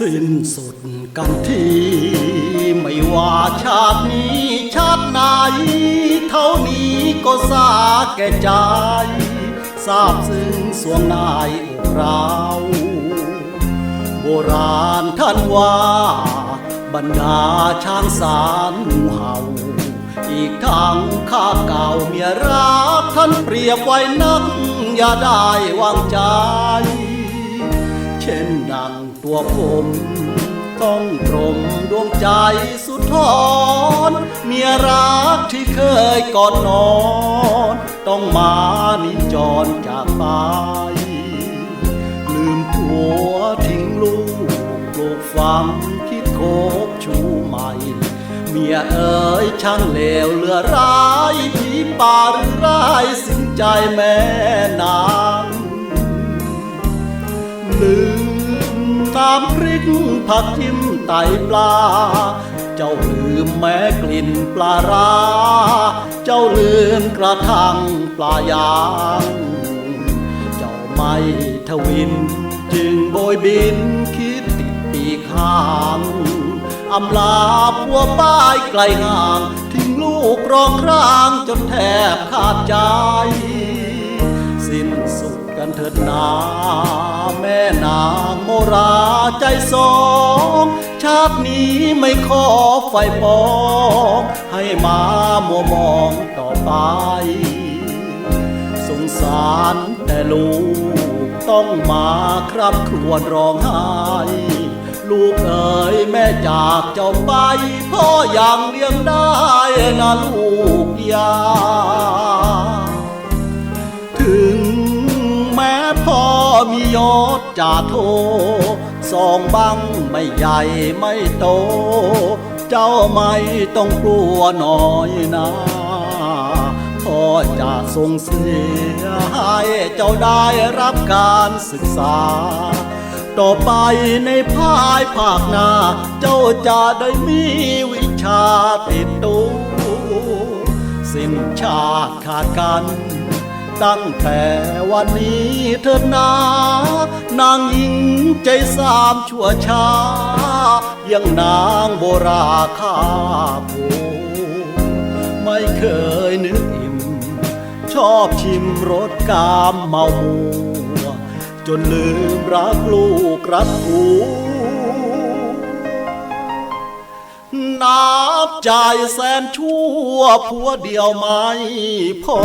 สิ้นสุดกันที่ไม่ว่าชาตินี้ชาติไหน เท่านี้ก็สาแก่ใจทราบซึ้งสวงนายอกเราโบราณท่านว่าบรรดาช้างสารงูเห่า อีกทั้งข้าเก่าเมียรักท่านเปรียบไว้นัก อย่าได้วางใจ ช่นดังตัวผม ต้องตรมดวงใจสุดทอนเมียรักที่เคยกอดนอน ต้องมานิจรจากไป ลืมผัวทิ้งลูกปลูกฝังคิดโคบชูใหม่ เมียเอ๋ยช่างเลวเหลือร้ายผีป่าหรือร้ายสิ้นใจแม่นางลืม น้ำพริกผักจิ้มไตปลา เจ้าลืมแม้กลิ่นปลาร้า เจ้าลืมกระทังปลายาง เจ้าไม่ทวิน จึงโบยบินคิดติดปีกหางอำลาพัวป้ายไกลห่างทิ้งลูกร้องครางจนแทบขาดใจ สิ้นสุดกันเถิดนา ราใจสองชาตินี้ไม่ขอไฟปองให้มามัวมองต่อไป สงสารแต่ลูกต้องมาครับครวญร้องไห้ลูกเอ๋ยแม่จากเจ้าไป พ่อยังเลี้ยงได้นะลูกยา มียศจ่าโทสองบังไม่ใหญ่ไม่โต เจ้าไม่ต้องกลัวน้อยนะพ่อจะส่งเสียให้เจ้าได้รับการศึกษา ต่อไปในภายภาคหน้า เจ้าจะได้มีวิชาติดตัวสิ้นชาติขาดกัน ตั้งแต่วันนี้เถิดนา นางหญิงใจสามชั่วช้า ยังนางโบราข้าผูไม่เคยนึกอิ่ม ชอบชิมรสกามเมามัว จนลืมรักลูกรักผัว นับจ่ายแสนชั่วผัวเดียวไม่พอ